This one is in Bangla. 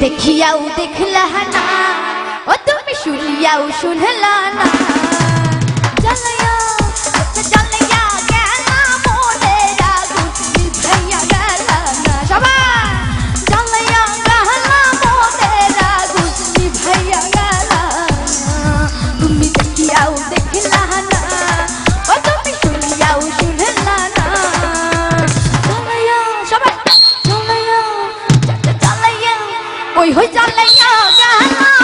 দেখিয়াও দেখলা না। ও তুমি শুনিয়াও শুনলা না। কই হই চালাইয়া গেল।